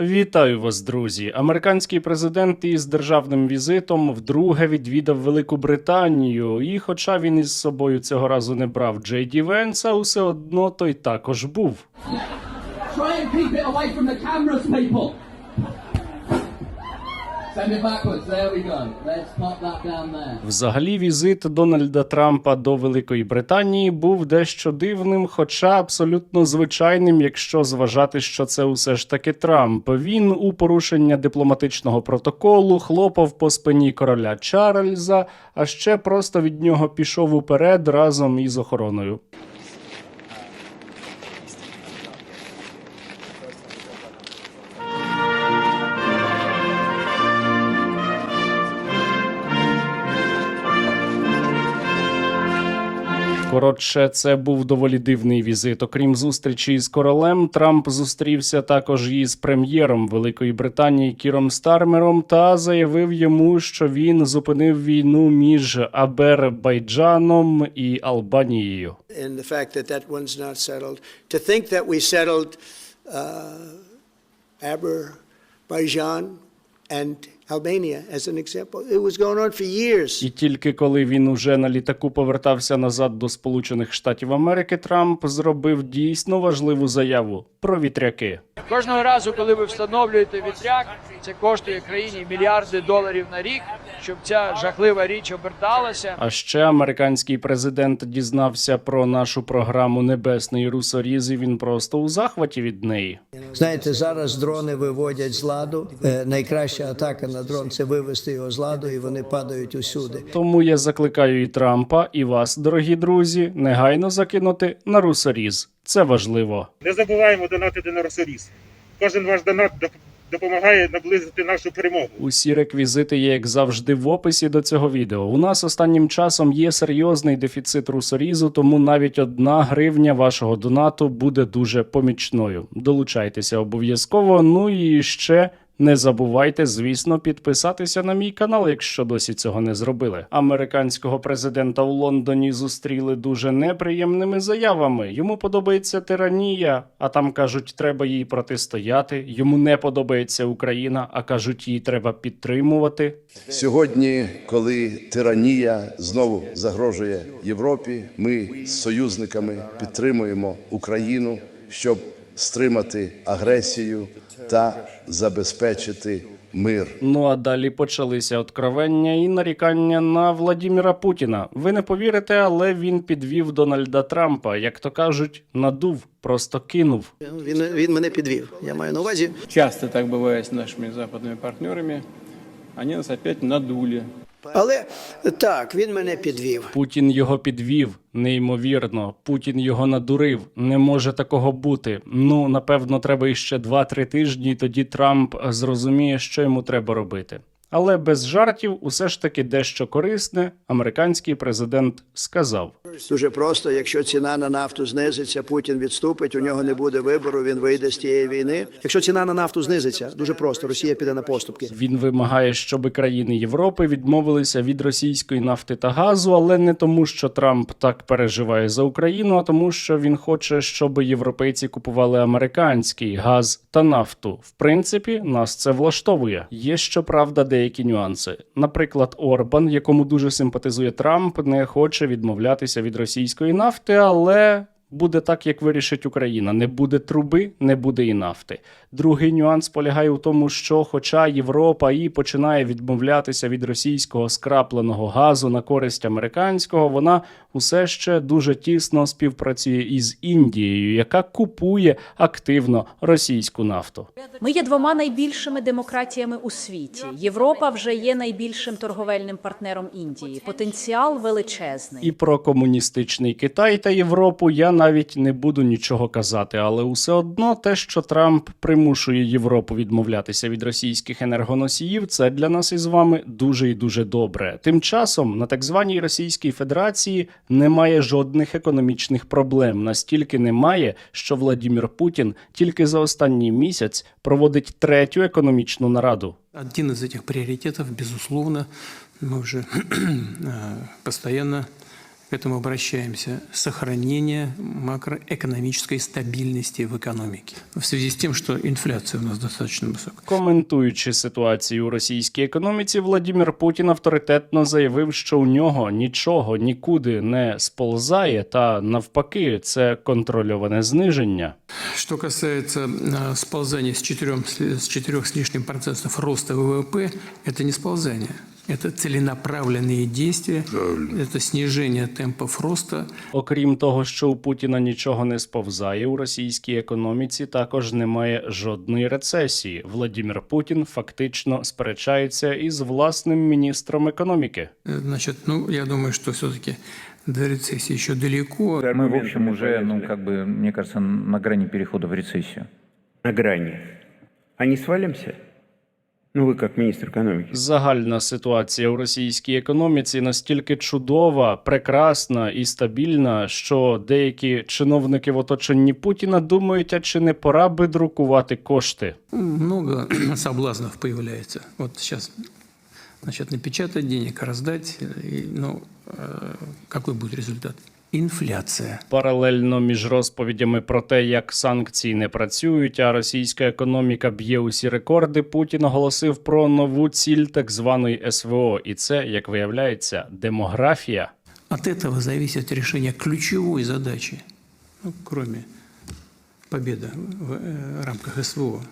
Вітаю вас, друзі! Американський президент із державним візитом вдруге відвідав Велику Британію. І, хоча він із собою цього разу не брав Джей Ді Венса, усе одно той також був. Взагалі, візит Дональда Трампа до Великої Британії був дещо дивним, хоча абсолютно звичайним, якщо зважати, що це усе ж таки Трамп. Він у порушення дипломатичного протоколу хлопав по спині короля Чарльза, а ще просто від нього пішов уперед разом із охороною. Коротше, це був доволі дивний візит. Окрім зустрічі з королем, Трамп зустрівся також із прем'єром Великої Британії Кіром Стармером та заявив йому, що він зупинив війну між Абербайджаном і Албанією. and the fact that that and Albania as an example. It was going on for years. І тільки коли він уже на літаку повертався назад до Сполучених Штатів Америки, Трамп зробив дійсно важливу заяву про вітряки. Кожного разу, коли ви встановлюєте вітряк, це коштує країні мільярди доларів на рік, щоб ця жахлива річ оберталася. А ще американський президент дізнався про нашу програму Небесний Русоріз, і він просто у захваті від неї. Знаєте, зараз дрони виводять з ладу. Е, Найкраща атака на дрон це вивести його з ладу, і вони падають усюди. Тому я закликаю і Трампа, і вас, дорогі друзі, негайно закинути на русоріз. Це важливо. Не забуваємо донатити на Росоріс. Кожен ваш донат допомагає наблизити нашу перемогу. Усі реквізити є, як завжди, в описі до цього відео. У нас останнім часом є серйозний дефіцит русорізу, тому навіть одна гривня вашого донату буде дуже помічною. Долучайтеся обов'язково. Ну і ще. Не забувайте, звісно, підписатися на мій канал, якщо досі цього не зробили. Американського президента у Лондоні зустріли дуже неприємними заявами. Йому подобається тиранія, а там кажуть, треба їй протистояти. Йому не подобається Україна, а кажуть, її треба підтримувати. Сьогодні, коли тиранія знову загрожує Європі, ми з союзниками підтримуємо Україну, щоб стримати агресію та забезпечити мир. Ну а далі почалися откровення і нарікання на Владіміра Путіна. Ви не повірите, але він підвів Дональда Трампа, як то кажуть, надув, просто кинув. Він, він мене підвів. Я маю на увазі. Часто так бывает с нашими западными партнерами. Они нас опять надули. Але так, він мене підвів. Путін його підвів, неймовірно. Путін його надурив. Не може такого бути. Ну напевно, треба іще 2-3 тижні, і тоді Трамп зрозуміє, що йому треба робити. Але без жартів, усе ж таки дещо корисне, американський президент сказав. Дуже просто, якщо ціна на нафту знизиться, Путін відступить, у нього не буде вибору, він вийде з тієї війни. Якщо ціна на нафту знизиться, дуже просто Росія піде на поступки. Він вимагає, щоб країни Європи відмовилися від російської нафти та газу, але не тому, що Трамп так переживає за Україну, а тому, що він хоче, щоб європейці купували американський газ та нафту. В принципі, нас це влаштовує. Є щоправда деякі нюанси. Наприклад, Орбан, якому дуже симпатизує Трамп, не хоче відмовлятися від російської нафти, але. Буде так, як вирішить Україна. Не буде труби, не буде і нафти. Другий нюанс полягає у тому, що, хоча Європа і починає відмовлятися від російського скрапленого газу на користь американського, вона усе ще дуже тісно співпрацює із Індією, яка купує активно російську нафту. Ми є двома найбільшими демократіями у світі. Європа вже є найбільшим торговельним партнером Індії. Потенціал величезний. І про комуністичний Китай та Європу я навіть не буду нічого казати, але усе одно те, що Трамп примушує Європу відмовлятися від російських енергоносіїв, це для нас із вами дуже і дуже добре. Тим часом на так званій Російській Федерації немає жодних економічних проблем. Настільки немає, що Владімір Путін тільки за останній місяць проводить третю економічну нараду. Один из этих приоритетов, безусловно, мы уже э, постоянно Поэтому обращаемся сохранение макроэкономической стабильности в экономике. В связи с тем, что инфляция у нас достаточно высокая. Коментуючи ситуацію у російській економіці, Владімір Путін авторитетно заявив, що у нього нічого нікуди не сползає, та навпаки, це контрольоване зниження. Что касается э, сползания с 4, с 4 с лишним процентов роста ВВП, это не сползание. Это целенаправленные действия, это снижение темпов роста. Окрім того, що у Путіна нічого не сповзає у російській економіці, також немає жодної рецесії. Владімір Путін фактично сперечається із власним міністром економіки. Э, Значит, ну, я думаю, что все-таки до рецессии еще далеко. Мы, в общем, уже, ну, как бы, мне кажется, на грани перехода в рецессию. На грани. А не свалимся? Ну, вы как министр экономики. Загальна ситуація у російській економіці настільки чудова, прекрасна і стабільна, що деякі чиновники в оточенні Путіна думають, а чи не пора би друкувати кошти. Много соблазнов появляется. Вот сейчас, значит, напечатать денег, раздать. И, ну, э, какой будет результат? Инфляция. Паралельно між розповідями про те, як санкції не працюють, а російська економіка б'є усі рекорди, Путін оголосив про нову ціль так званої СВО, і це, як виявляється, демографія. От этого зависит решение ключевой задачи, ну, кроме победы в э, рамках СВО.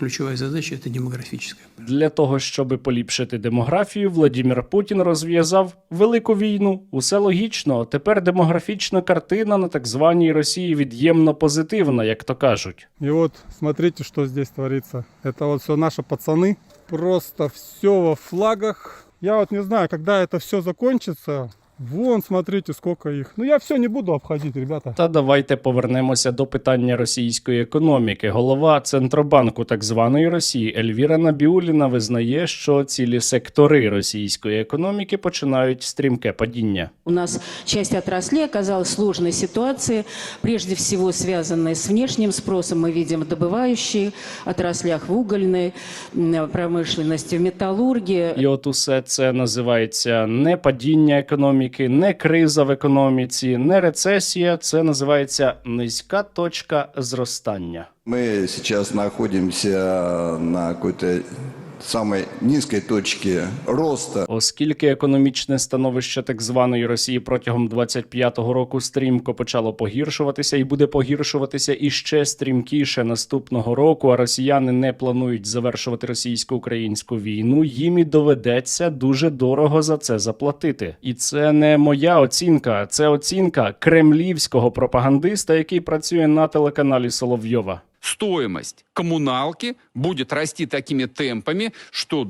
Ключевая задача – это демографическая. Для того, щоб поліпшити демографію, Владімір Путін розв'язав велику війну. Усе логічно. Тепер демографічна картина на так званій Росії від'ємно позитивна, як то кажуть. И вот смотрите, что здесь творится. Это вот все наши пацаны. Просто все во флагах. Я вот не знаю, когда это все закончится. Вон, смотрите, сколько их. Ну, я все не буду обходить, ребята. Та давайте повернемося до питання російської економіки. Голова центробанку так званої Росії Ельвіра Набіуліна визнає, що цілі сектори російської економіки починають стрімке падіння. У нас часть отраслей оказалась в сложной ситуации, прежде всего связанной с внешним спросом. Мы видим в добывающих отраслях, в угольной м, промышленности, в металлургии. І от усе це називається не падіння економіки, не криза в економіці, не рецесія. Це називається низька точка зростання. Ми зараз знаходимося на какой-то самой низкой точке роста. Оскільки економічне становище так званої Росії протягом 25-го року стрімко почало погіршуватися і буде погіршуватися іще стрімкіше наступного року, а росіяни не планують завершувати російсько-українську війну, їм і доведеться дуже дорого за це заплатити. І це не моя оцінка, це оцінка кремлівського пропагандиста, який працює на телеканалі Соловйова стоимость коммуналки будет расти такими темпами, что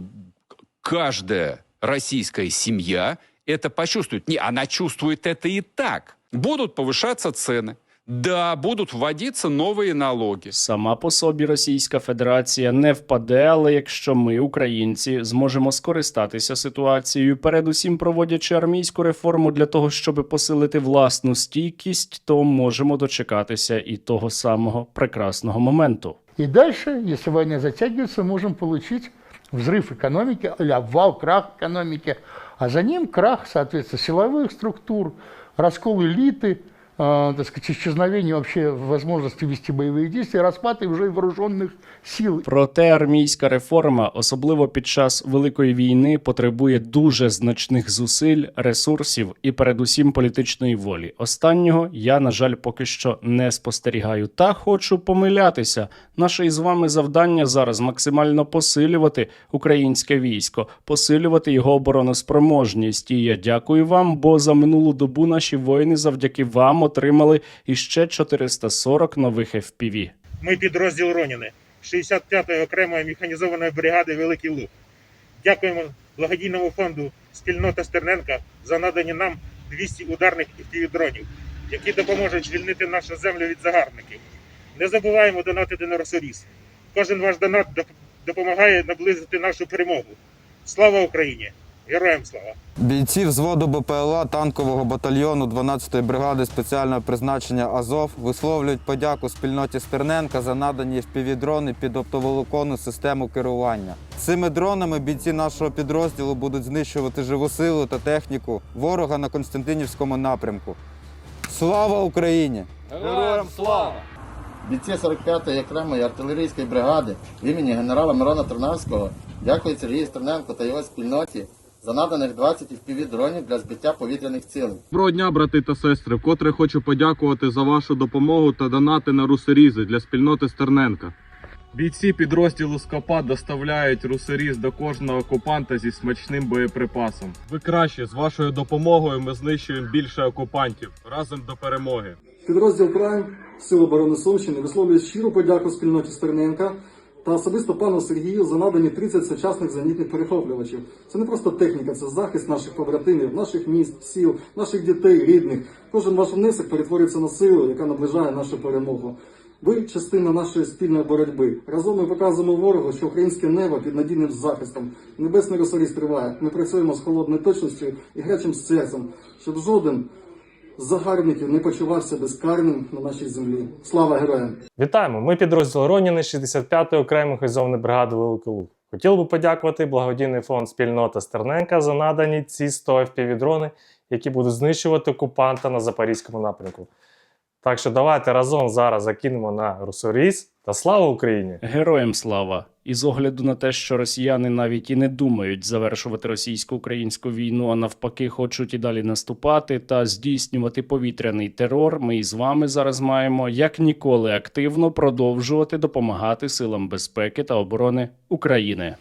каждая российская семья это почувствует. Не, она чувствует это и так. Будут повышаться цены. Да, будут вводиться новые налоги. Сама по собі Російська Федерація не впаде, але якщо ми, українці, зможемо скористатися ситуацією, передусім проводячи армійську реформу для того, щоб посилити власну стійкість, то можемо дочекатися і того самого прекрасного моменту. И дальше, если война затягивается, можем получить взрыв экономики или обвал, крах экономики, а за ним крах, соответственно, силовых структур, раскол элиты, э, так сказать, исчезновение вообще возможности вести боевые действия, распад и уже вооруженных сил. Проте армійська реформа, особливо під час великої війни, потребує дуже значних зусиль, ресурсів і передусім політичної волі. Останнього я, на жаль, поки що не спостерігаю. Та хочу помилятися. Наше із вами завдання зараз максимально посилювати українське військо, посилювати його обороноспроможність. І я дякую вам, бо за минулу добу наші воїни завдяки вам отримали іще 440 нових FPV. Ми підрозділ Роніни 65-ї окремої механізованої бригади Великий Луг. Дякуємо благодійному фонду Спільнота Стерненка за надані нам 200 ударних дронів, які допоможуть звільнити нашу землю від загарбників. Не забуваємо донатити на Росоріс. Кожен ваш донат допомагає наблизити нашу перемогу. Слава Україні! Героям слава! Бійці взводу БПЛА танкового батальйону 12-ї бригади спеціального призначення Азов висловлюють подяку спільноті Стерненка за надані FPV-дрони під оптоволоконну систему керування. Цими дронами бійці нашого підрозділу будуть знищувати живу силу та техніку ворога на Константинівському напрямку. Слава Україні! Героям слава! Бійці 45-ї окремої артилерійської бригади імені генерала Мирона Тернавського дякують Сергію Стерненку та його спільноті за наданих 20 FPV-дронів для збиття повітряних цілей. Доброго дня, брати та сестри. Вкотре хочу подякувати за вашу допомогу та донати на русерізи для спільноти Стерненка. Бійці підрозділу Скопа доставляють русеріз до кожного окупанта зі смачним боєприпасом. Ви краще з вашою допомогою ми знищуємо більше окупантів разом до перемоги. Підрозділ Прайм Сил оборони Сумщини висловлює щиру подяку спільноті Стерненка та особисто пану Сергію за надані 30 сучасних зенітних перехоплювачів. Це не просто техніка, це захист наших побратимів, наших міст, сіл, наших дітей, рідних. Кожен ваш внесок перетворюється на силу, яка наближає нашу перемогу. Ви частина нашої спільної боротьби. Разом ми показуємо ворогу, що українське небо під надійним захистом. Небесний росоріс триває. Ми працюємо з холодною точністю і гарячим серцем, щоб жоден загарбників не почувався безкарним на нашій землі. Слава героям! Вітаємо! Ми підрозділ Роніни 65-ї окремої хазовної бригади Великий Луг. Хотів би подякувати благодійний фонд спільнота Стерненка за надані ці 100 FPV-дрони, які будуть знищувати окупанта на запорізькому напрямку. Так що давайте разом зараз закинемо на русоріз та слава Україні! Героям слава! І з огляду на те, що росіяни навіть і не думають завершувати російсько-українську війну, а навпаки, хочуть і далі наступати та здійснювати повітряний терор. Ми із вами зараз маємо як ніколи активно продовжувати допомагати силам безпеки та оборони України.